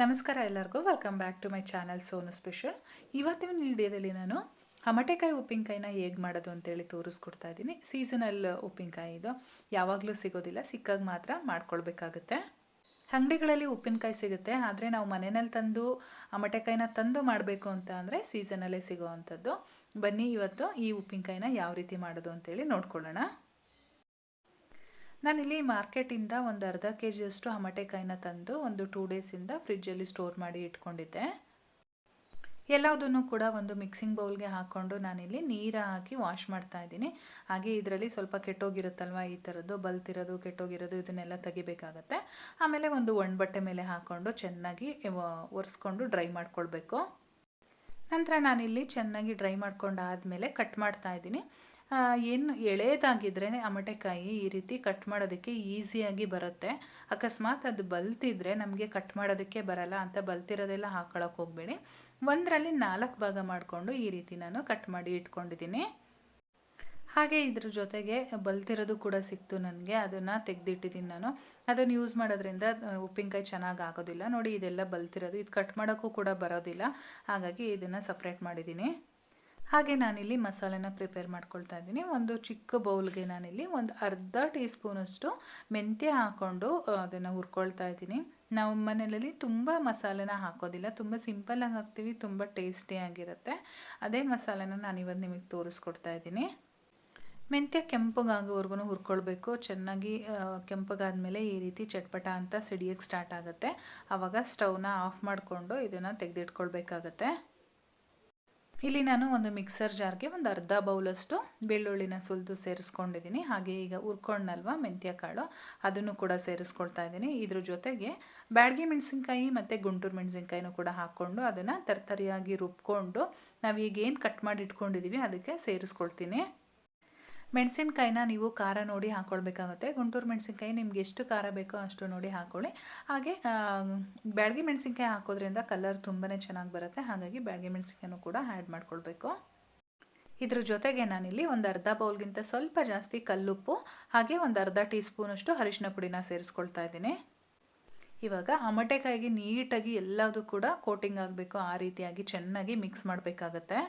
ನಮಸ್ಕಾರ ಎಲ್ಲರಿಗೂ. Welcome back to my channel Sonu special ಇವತ್ತಿನ ವಿಡಿಯೋದಲ್ಲಿ ನಾನು ಹಮಟೆಕಾಯಿ ಉಪ್ಪಿನಕಾಯಿನ ಹೇಗೆ ಮಾಡೋದು ಅಂತೇಳಿ ತೋರಿಸ್ಕೊಡ್ತಾ ಇದ್ದೀನಿ. ಸೀಸನಲ್ ಉಪ್ಪಿನಕಾಯಿ ಇದು. ಯಾವಾಗಲೂ ಸಿಗೋದಿಲ್ಲ, ಸಿಕ್ಕಾಗ ಮಾತ್ರ ಮಾಡ್ಕೊಳ್ಬೇಕಾಗುತ್ತೆ. ಅಂಗಡಿಗಳಲ್ಲಿ ಉಪ್ಪಿನಕಾಯಿ ಸಿಗುತ್ತೆ, ಆದರೆ ನಾವು ಮನೆಯಲ್ಲಿ ತಂದು ಅಮಟೆಕಾಯಿನ ತಂದು ಮಾಡಬೇಕು ಅಂತ ಅಂದರೆ ಸೀಸನಲ್ಲೇ ಸಿಗೋ ಅಂಥದ್ದು. ಬನ್ನಿ ಇವತ್ತು ಈ ಉಪ್ಪಿನಕಾಯಿನ ಯಾವ ರೀತಿ ಮಾಡೋದು ಅಂತೇಳಿ ನೋಡ್ಕೊಳ್ಳೋಣ. ನಾನಿಲ್ಲಿ ಮಾರ್ಕೆಟಿಂದ ಒಂದು ಅರ್ಧ ಕೆ ಜಿಯಷ್ಟು ಹಮಟೆಕಾಯಿನ ತಂದು ಒಂದು ಟೂ ಡೇಸಿಂದ ಫ್ರಿಜ್ಜಲ್ಲಿ ಸ್ಟೋರ್ ಮಾಡಿ ಇಟ್ಕೊಂಡಿದ್ದೆ. ಎಲ್ಲದನ್ನು ಕೂಡ ಒಂದು ಮಿಕ್ಸಿಂಗ್ ಬೌಲ್ಗೆ ಹಾಕ್ಕೊಂಡು ನಾನಿಲ್ಲಿ ನೀರು ಹಾಕಿ ವಾಶ್ ಮಾಡ್ತಾ ಇದ್ದೀನಿ. ಹಾಗೆ ಇದರಲ್ಲಿ ಸ್ವಲ್ಪ ಕೆಟ್ಟೋಗಿರುತ್ತಲ್ವ ಈ ಥರದ್ದು ಬಲ್ತಿರೋದು, ಕೆಟ್ಟೋಗಿರೋದು ಇದನ್ನೆಲ್ಲ ತೆಗಿಬೇಕಾಗತ್ತೆ. ಆಮೇಲೆ ಒಂದು ಒಣ ಬಟ್ಟೆ ಮೇಲೆ ಹಾಕ್ಕೊಂಡು ಚೆನ್ನಾಗಿ ಒರೆಸ್ಕೊಂಡು ಡ್ರೈ ಮಾಡ್ಕೊಳ್ಬೇಕು. ನಂತರ ನಾನಿಲ್ಲಿ ಚೆನ್ನಾಗಿ ಡ್ರೈ ಮಾಡ್ಕೊಂಡಾದಮೇಲೆ ಕಟ್ ಮಾಡ್ತಾ ಇದ್ದೀನಿ. ಏನು ಎಳೆದಾಗಿದ್ರೇ ಅಮಟೆಕಾಯಿ ಈ ರೀತಿ ಕಟ್ ಮಾಡೋದಕ್ಕೆ ಈಸಿಯಾಗಿ ಬರುತ್ತೆ. ಅಕಸ್ಮಾತ್ ಅದು ಬಲ್ತಿದ್ರೆ ನಮಗೆ ಕಟ್ ಮಾಡೋದಕ್ಕೆ ಬರಲ್ಲ ಅಂತ ಬಲ್ತಿರೋದೆಲ್ಲ ಹಾಕೊಳ್ಳೋಕೆ ಹೋಗಬೇಡಿ. ಒಂದರಲ್ಲಿ ನಾಲ್ಕು ಭಾಗ ಮಾಡಿಕೊಂಡು ಈ ರೀತಿ ನಾನು ಕಟ್ ಮಾಡಿ ಇಟ್ಕೊಂಡಿದ್ದೀನಿ. ಹಾಗೆ ಇದ್ರ ಜೊತೆಗೆ ಬಲ್ತಿರೋದು ಕೂಡ ಸಿಕ್ತು ನನಗೆ, ಅದನ್ನು ತೆಗೆದಿಟ್ಟಿದ್ದೀನಿ ನಾನು. ಅದನ್ನು ಯೂಸ್ ಮಾಡೋದ್ರಿಂದ ಉಪ್ಪಿನಕಾಯಿ ಚೆನ್ನಾಗಿ ಆಗೋದಿಲ್ಲ. ನೋಡಿ, ಇದೆಲ್ಲ ಬಲ್ತಿರೋದು. ಇದು ಕಟ್ ಮಾಡೋಕ್ಕೂ ಕೂಡ ಬರೋದಿಲ್ಲ. ಹಾಗಾಗಿ ಇದನ್ನು ಸಪ್ರೇಟ್ ಮಾಡಿದ್ದೀನಿ. ಹಾಗೆ ನಾನಿಲ್ಲಿ ಮಸಾಲೆನ ಪ್ರಿಪೇರ್ ಮಾಡ್ಕೊಳ್ತಾ ಇದ್ದೀನಿ. ಒಂದು ಚಿಕ್ಕ ಬೌಲ್ಗೆ ನಾನಿಲ್ಲಿ ಒಂದು ಅರ್ಧ ಟೀ ಸ್ಪೂನಷ್ಟು ಮೆಂತ್ಯ ಹಾಕ್ಕೊಂಡು ಅದನ್ನು ಹುರ್ಕೊಳ್ತಾ ಇದ್ದೀನಿ. ನಾವು ಮನೆಯಲ್ಲಿ ತುಂಬ ಮಸಾಲೆನ ಹಾಕೋದಿಲ್ಲ. ತುಂಬ ಸಿಂಪಲಾಗಿ ಹಾಕ್ತೀವಿ, ತುಂಬ ಟೇಸ್ಟಿಯಾಗಿರುತ್ತೆ ಅದೇ ಮಸಾಲೆನ ನಾನು ಇವತ್ತು ನಿಮಗೆ ತೋರಿಸ್ಕೊಡ್ತಾ ಇದ್ದೀನಿ. ಮೆಂತ್ಯ ಕೆಂಪಗಾಗೋವರೆಗೂ ಹುರ್ಕೊಳ್ಬೇಕು. ಚೆನ್ನಾಗಿ ಕೆಂಪಗಾದ್ಮೇಲೆ ಈ ರೀತಿ ಚಟ್ಪಟ ಅಂತ ಸಿಡಿಯೋಕ್ಕೆ ಸ್ಟಾರ್ಟ್ ಆಗುತ್ತೆ. ಆವಾಗ ಸ್ಟವ್ನ ಆಫ್ ಮಾಡಿಕೊಂಡು ಇದನ್ನು ತೆಗೆದಿಟ್ಕೊಳ್ಬೇಕಾಗತ್ತೆ. ಇಲ್ಲಿ ನಾನು ಒಂದು ಮಿಕ್ಸರ್ ಜಾರ್ಗೆ ಒಂದು ಅರ್ಧ ಬೌಲಷ್ಟು ಬೆಳ್ಳುಳ್ಳಿನ ಸುಲಿದು ಸೇರಿಸ್ಕೊಂಡಿದ್ದೀನಿ. ಹಾಗೆ ಈಗ ಹುರ್ಕೊಂಡಲ್ವ ಮೆಂತ್ಯ ಕಾಳು, ಅದನ್ನು ಕೂಡ ಸೇರಿಸ್ಕೊಳ್ತಾ ಇದ್ದೀನಿ. ಇದ್ರ ಜೊತೆಗೆ ಬ್ಯಾಡ್ಗೆ ಮೆಣಸಿನ್ಕಾಯಿ ಮತ್ತು ಗುಂಟೂರು ಮೆಣಸಿನ್ಕಾಯಿನೂ ಕೂಡ ಹಾಕ್ಕೊಂಡು ಅದನ್ನು ತರ್ತರಿಯಾಗಿ ರುಬ್ಕೊಂಡು ನಾವು ಈಗ ಏನು ಕಟ್ ಮಾಡಿ ಇಟ್ಕೊಂಡಿದ್ದೀವಿ ಅದಕ್ಕೆ ಸೇರಿಸ್ಕೊಳ್ತೀನಿ. ಮೆಣಸಿನ್ಕಾಯಿನ ನೀವು ಖಾರ ನೋಡಿ ಹಾಕ್ಕೊಳ್ಬೇಕಾಗುತ್ತೆ ಗುಂಟೂರು ಮೆಣಸಿನ್ಕಾಯಿ ನಿಮ್ಗೆ ಎಷ್ಟು ಖಾರ ಬೇಕೋ ಅಷ್ಟು ನೋಡಿ ಹಾಕ್ಕೊಳ್ಳಿ ಹಾಗೆ ಬ್ಯಾಡಗಿ ಮೆಣಸಿನಕಾಯಿ ಹಾಕೋದ್ರಿಂದ ಕಲರ್ ತುಂಬಾ ಚೆನ್ನಾಗಿ ಬರುತ್ತೆ. ಹಾಗಾಗಿ ಬ್ಯಾಡಗಿ ಮೆಣಸಿನಕಾಯಿನೂ ಕೂಡ ಆ್ಯಡ್ ಮಾಡ್ಕೊಳ್ಬೇಕು. ಇದ್ರ ಜೊತೆಗೆ ನಾನಿಲ್ಲಿ ಒಂದು ಅರ್ಧ ಬೌಲ್ಗಿಂತ ಸ್ವಲ್ಪ ಜಾಸ್ತಿ ಕಲ್ಲುಪ್ಪು, ಹಾಗೆ ಒಂದು ಅರ್ಧ ಟೀ ಸ್ಪೂನಷ್ಟು ಅರಿಶಿನ ಪುಡಿನ ಸೇರಿಸ್ಕೊಳ್ತಾ ಇದ್ದೀನಿ. ಇವಾಗ ಅಮಟೆಕಾಯಿಗೆ ನೀಟಾಗಿ ಎಲ್ಲದೂ ಕೂಡ ಕೋಟಿಂಗ್ ಆಗಬೇಕು. ಆ ರೀತಿಯಾಗಿ ಚೆನ್ನಾಗಿ ಮಿಕ್ಸ್ ಮಾಡಬೇಕಾಗತ್ತೆ.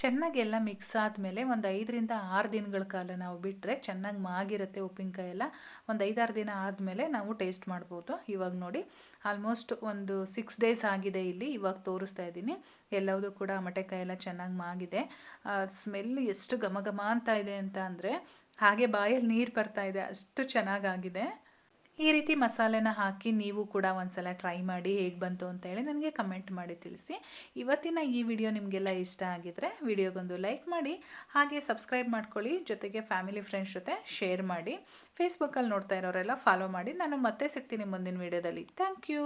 ಚೆನ್ನಾಗಿ ಎಲ್ಲ ಮಿಕ್ಸ್ ಆದಮೇಲೆ ಒಂದು ಐದರಿಂದ ಆರು ದಿನಗಳ ಕಾಲ ನಾವು ಬಿಟ್ಟರೆ ಚೆನ್ನಾಗಿ ಮಾಗಿರುತ್ತೆ ಉಪ್ಪಿನಕಾಯಿ ಎಲ್ಲ ಒಂದು ಐದಾರು ದಿನ ಆದಮೇಲೆ ನಾವು ಟೇಸ್ಟ್ ಮಾಡ್ಬೋದು. ಇವಾಗ ನೋಡಿ ಆಲ್ಮೋಸ್ಟ್ ಒಂದು ಸಿಕ್ಸ್ ಡೇಸ್ ಆಗಿದೆ ಇಲ್ಲಿ ಇವಾಗ ತೋರಿಸ್ತಾ ಇದ್ದೀನಿ. ಎಲ್ಲವುದು ಕೂಡ ಮಟೆಕಾಯಿ ಎಲ್ಲ ಚೆನ್ನಾಗಿ ಮಾಗಿದೆ. ಸ್ಮೆಲ್ ಎಷ್ಟು ಘಮ ಘಮ ಅಂತ ಇದೆ ಅಂತ ಅಂದರೆ, ಹಾಗೆ ಬಾಯಲ್ಲಿ ನೀರು ಬರ್ತಾ ಇದೆ, ಅಷ್ಟು ಚೆನ್ನಾಗಾಗಿದೆ. ಈ ರೀತಿ ಮಸಾಲೆನ ಹಾಕಿ ನೀವು ಕೂಡ ಒಂದ್ಸಲ ಟ್ರೈ ಮಾಡಿ ಹೇಗೆ ಬಂತು ಅಂತ ಹೇಳಿ ನನಗೆ ಕಮೆಂಟ್ ಮಾಡಿ ತಿಳಿಸಿ. ಇವತ್ತಿನ ಈ ವಿಡಿಯೋ ನಿಮಗೆಲ್ಲ ಇಷ್ಟ ಆಗಿದ್ರೆ ವಿಡಿಯೋಗೊಂದು ಲೈಕ್ ಮಾಡಿ, ಹಾಗೆ ಸಬ್ಸ್ಕ್ರೈಬ್ ಮಾಡ್ಕೊಳ್ಳಿ, ಜೊತೆಗೆ ಫ್ಯಾಮಿಲಿ ಫ್ರೆಂಡ್ಸ್ ಜೊತೆ ಶೇರ್ ಮಾಡಿ. ಫೇಸ್ಬುಕ್ಕಲ್ಲಿ ನೋಡ್ತಾ ಇರೋರೆಲ್ಲ ಫಾಲೋ ಮಾಡಿ. ನಾನು ಮತ್ತೆ ಸಿಗ್ತೀನಿ ಮುಂದಿನ ವಿಡಿಯೋದಲ್ಲಿ. Thank you